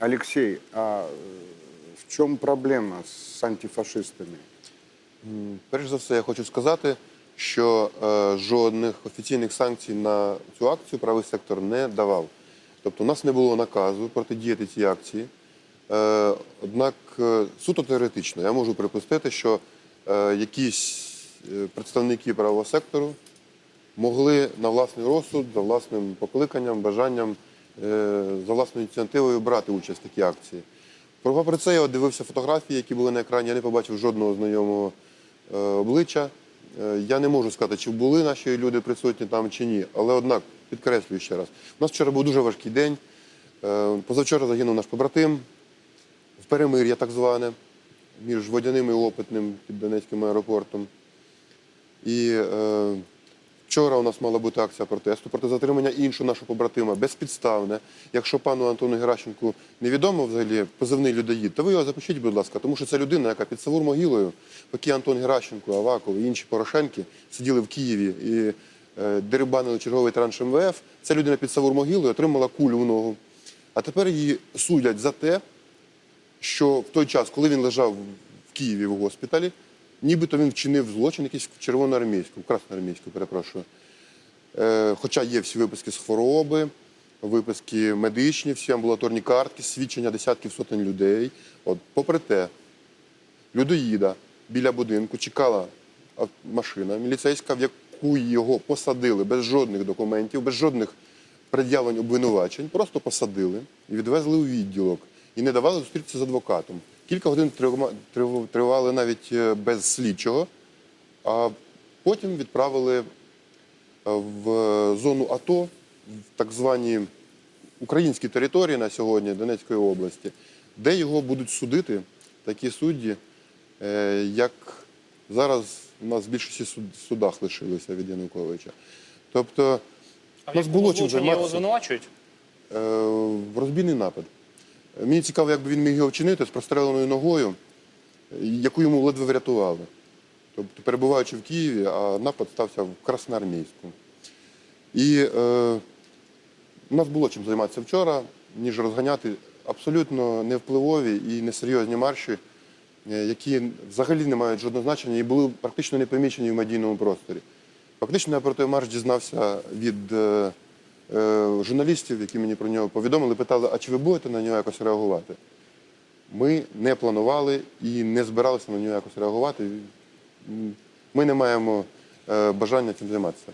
Алексей, а э, в чем проблема с антифашистами? Перш за все, я хочу сказати, що е, жодних офіційних санкцій на цю акцію правий сектор не давав. Тобто, у нас не було наказу протидіяти цій акції. Е, однак, е, суто теоретично, я можу припустити, що якісь представники правого сектору могли на власний розсуд, за власним покликанням, бажанням, за власною ініціативою брати участь в такій акції. Попри це, я дивився фотографії, які були на екрані, я не побачив жодного знайомого е, обличчя. Е, Я не можу сказати, чи були наші люди присутні там чи ні. Але однак, підкреслюю ще раз, у нас вчора був дуже важкий день. Е, Позавчора загинув наш побратим в перемир'я, так зване, між водяним і опитним під Донецьким аеропортом. І е, вчора у нас мала бути акція протесту проти затримання іншого нашого побратима безпідставне. Якщо пану Антону Геращенку невідомо взагалі позивний людоїд, то ви його запишіть, будь ласка, тому що це людина, яка під Савур могилою, поки Антон Геращенко, Аваков і інші Порошенки сиділи в Києві і е, дерибанили черговий транш МВФ. Ця людина під Савур могилою отримала кулю в ногу. А тепер її судять за те, що в той час, коли він лежав в Києві в госпіталі, нібито він вчинив злочин якийсь в червоноармійську, в красноармійську, перепрошую. Е, хоча є всі виписки з хвороби, виписки медичні, всі амбулаторні картки, свідчення десятків сотень людей. От, попри те, людоїда біля будинку чекала машина міліцейська, в яку його посадили без жодних документів, без жодних пред'явлень обвинувачень, просто посадили і відвезли у відділок і не давали зустрітися з адвокатом. Кілька годин тривали навіть е, без слідчого, а потім відправили е, в зону АТО, в так звані українські території на сьогодні Донецької області, де його будуть судити такі судді, е, як зараз у нас в більшості судах лишилися від Януковича. Тобто А в нас було чим його звинувачують? Е, в розбійний напад. Мені цікаво, як би він міг його вчинити з простреленою ногою, яку йому ледве врятували. Тобто, перебуваючи в Києві, а напад стався в Красноармійську. І е, у нас було чим займатися вчора, ніж розганяти абсолютно невпливові і несерйозні марші, е, які взагалі не мають жодного значення і були практично не помічені в медійному просторі. Фактично, я про той марш дізнався від е, журналістів, які мені про нього повідомили, питали, а чи ви будете на нього якось реагувати? Ми не планували і не збиралися на нього якось реагувати. Ми не маємо е, бажання цим займатися.